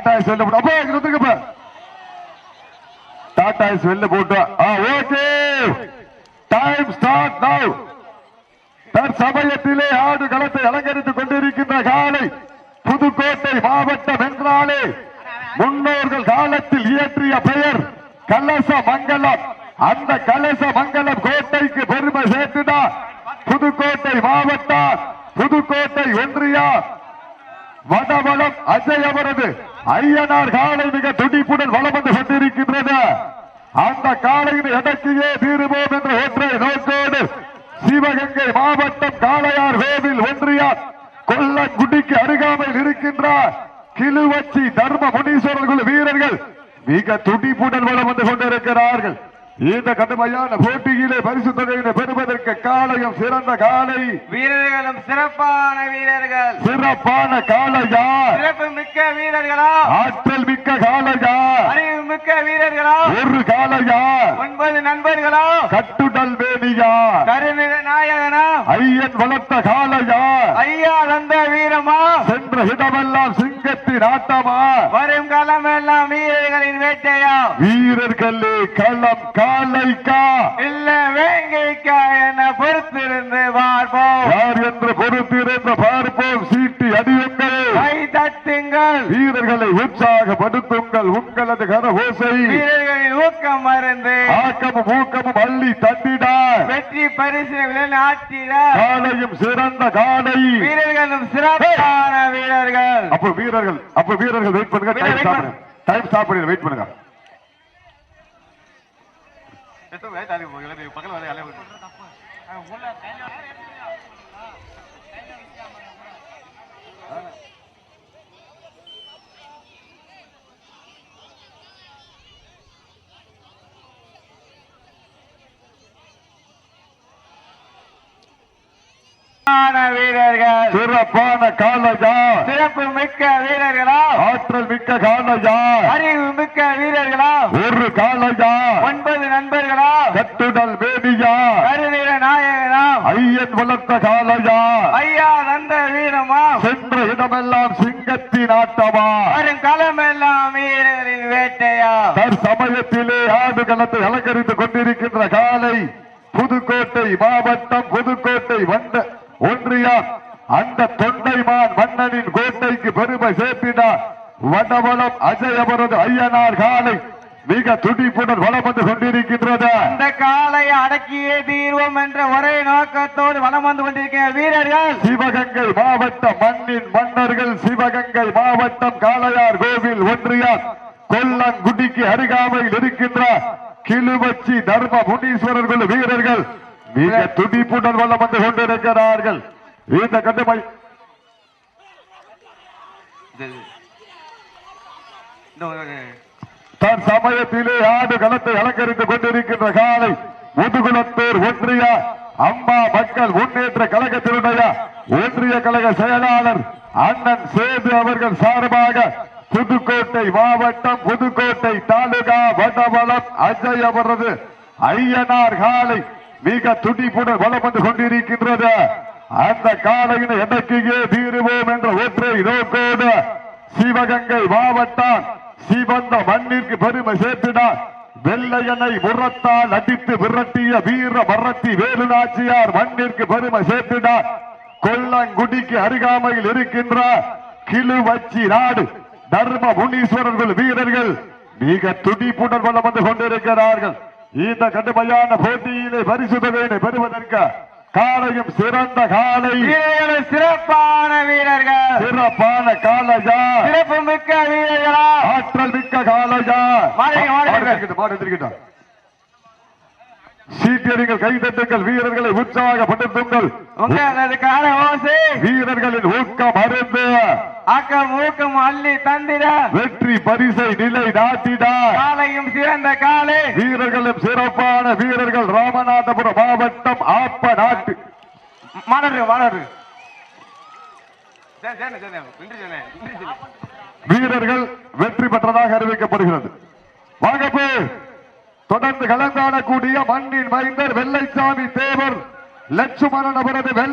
Tata ice வெளில போட்டு அப்போ இங்க வந்துருக்கப்ப டாடா ஐஸ் வெளில போட்டு ஓகே. டைம் ஸ்டார்ட் நவ் தற்சமயத்திலே ஆடு களத்தை அலங்கரித்துக் கொண்டிருக்கின்ற காலை புதுக்கோட்டை மாவட்டம் என்றாலே முன்னோர்கள் காலத்தில் இயற்றிய பெயர் கலச மங்கலம். அந்த கலச மங்கலம் கோட்டைக்கு பெருமை சேர்த்துதான் புதுக்கோட்டை மாவட்டம் புதுக்கோட்டை ஒன்றியா வடவளம் அஜய் அவரது ஐயனார் காலை மிக துடிப்புடன் வலம் வந்து கொண்டிருக்கின்றது. அந்த காலையின் எடக்கியே தீருவோம் என்ற ஒற்றை நோக்கோடு சிவகங்கை மாவட்டம் காளையார் கோவில் ஒன்றியார் கொல்லங்குடிக்கு அருகாமையில் இருக்கின்ற கிளுவச்சி தர்ம முனீஸ்வரர்கள் குழு வீரர்கள் மிக துடிப்புடன் வலம் வந்து கொண்டிருக்கிறார்கள். இந்த கடுமையான போட்டியிலே பரிசு தொகையினை பெறுவதற்கு காளையும் சிறந்த காலை வீரர்களும் சிறப்பான வீரர்கள். சிறப்பான காளையா? சிறப்பு மிக்க வீரர்களா? ஆற்றல் மிக்க காளையா? அறிவு மிக்க வீரர்களா? ஒரு காளையா? ஒன்பது நண்பர்களா? கட்டுடல் வேணியா? கருநிற நாயகனா? ஐயன் வளர்த்த காளையா? ஐயா தந்த வீரமா? சென்ற இடமெல்லாம் சிங்கத்தின் ஆட்டமா வரும் காலம் எல்லாம் வீரர்களின் வேட்டையா? வீரர்களே களம் காளைக்கா இல்ல வேங்கைக்கா என பொறுத்திருந்து பார்ப்போம். யார் என்று பொறுத்திருந்து பார்ப்போம் கை தட்டுங்கள் வீரர்களை உற்சாகப்படுத்துங்கள். உங்களது கரகோசை. வீரர்களின் ஊக்கம் மருந்து ஆக்கமும் ஊக்கமும் அள்ளி தந்திடா வெற்றி பரிசு ஆற்றிட காலையும் சிறந்த காலை. வீரர்களும் சிறப்பான வீரர்கள். அப்ப வீரர்கள் அப்ப வீரர்கள் வெயிட் பண்ணுங்க. டைம் ஸ்டாப் பண்ணி. வெயிட் பண்ணுங்க. சிறப்பான வீரர்கள். சிறப்பான காலையா சிறப்பு மிக்க வீரர்களா? ஆற்றல் மிக்க காலையா அறிவு மிக்க வீரர்களா? ஒரு காலையா ஒன்பது நண்பர்களா? கட்டுடல் வேணியா கருநிற நாயகனா? ஐயன் வளர்த்த காலையா ஐயா தந்த வீரமா? சென்ற இடமெல்லாம் சிங்கத்தின் ஆட்டமா? வரும் களமெல்லாம் வீரர்களின் வேட்டையா? தற்சமயத்திலே ஆடு களத்தை அலங்கரித்துக் கொண்டிருக்கின்ற காலை புதுக்கோட்டை மாவட்டம் புதுக்கோட்டை வந்த ஒன்றியம் அந்த தொண்டைமான் மன்னனின் கோட்டைக்கு பெருமை சேர்த்தினார் வடவளம் அஜய் அவரது ஐயனார் காலை மிக துடிப்புடன் வலம் வந்து கொண்டிருக்கின்றது. அந்த காலை அடக்கியே தீர்வோம் என்ற ஒரே நோக்கத்தோடு வலம் வந்து கொண்டிருக்கிற வீரர்கள் சிவகங்கை மாவட்ட மண்ணின் மன்னர்கள் சிவகங்கை மாவட்டம் காளையார் கோவில் ஒன்றியம் கொல்லங்குடிக்கு அருகாமையில் இருக்கின்ற கிழுவச்சி தர்ம முனீஸ்வரர் குழு வீரர்கள் மிக துடிப்புடன் வல்லம் வந்து கொண்டிருக்கிறார்கள். இந்த கட்டுமை தன் சமயத்திலே ஆடு களத்தை அலங்கரித்துக் கொண்டிருக்கின்ற காலை முதுகுளத்தூர் ஒன்றிய அம்மா மக்கள் முன்னேற்ற கழகத்தினுடைய ஒன்றிய கழக செயலாளர் அண்ணன் சேது அவர்கள் சார்பாக புதுக்கோட்டை மாவட்டம் புதுக்கோட்டை தாலுகா வடவளம் அஜய் அவரது ஐயனார் காலை மிக துடிப்புடன் வளம் வந்து கொண்டிருக்கின்றது. அந்த காலையில் எண்ணிக்கையே தீருவோம் என்ற ஒற்றை நோக்கோடு சிவகங்கை மாவட்டம் சிவந்த மண்ணிற்கு பெருமை சேர்த்தினார் வெள்ளையனை முரத்தால் அடித்து விரட்டிய வீர மரத்தி வேலுநாச்சியார் மண்ணிற்கு பெருமை சேர்த்தினார் கொல்லங்குடிக்கு அருகாமையில் இருக்கின்ற கிளுவச்சி நாடு தர்ம முனீஸ்வரர்கள் வீரர்கள் மிக துடிப்புடன் வளம் வந்து கொண்டிருக்கிறார்கள். இந்த கடுமையான போட்டியிலே பரிசு தொகையினை பெறுவதற்கு காலையும் சிறந்த காலை. சிறப்பான வீரர்கள். சிறப்பான காலையா? சிறப்பு மிக்க வீரர்களா? ஆற்றல் மிக்க காலையா? மாடுங்க, மாடுங்க. மாடு எதிர்க்கிட்டு, மாடு எதிர்க்கிட்டு. சீட்டியடிகள் கைதட்டுங்கள் வீரர்களை உற்சாகப்படுத்துங்கள். வீரர்களின் ஊக்கம் அருந்து. ஊக்கம் அள்ளி தந்திட. வெற்றி பரிசை நிலை நாட்டிட. காலையும் சிறந்த காலை. வீரர்களும் சிறப்பான வீரர்கள். ராமநாதபுரம் மாவட்டம் ஆப்ப நாட்டு. நன்றி சொன்னேன். வீரர்கள் வெற்றி பெற்றதாக அறிவிக்கப்படுகிறது. வாங்கப்பு தொடர்ந்து கலந்தாடக்கூடிய மண்ணின் மைந்தர் வெள்ளைச்சாமி தேவர். லட்சுமணன் அவரது வெள்ளை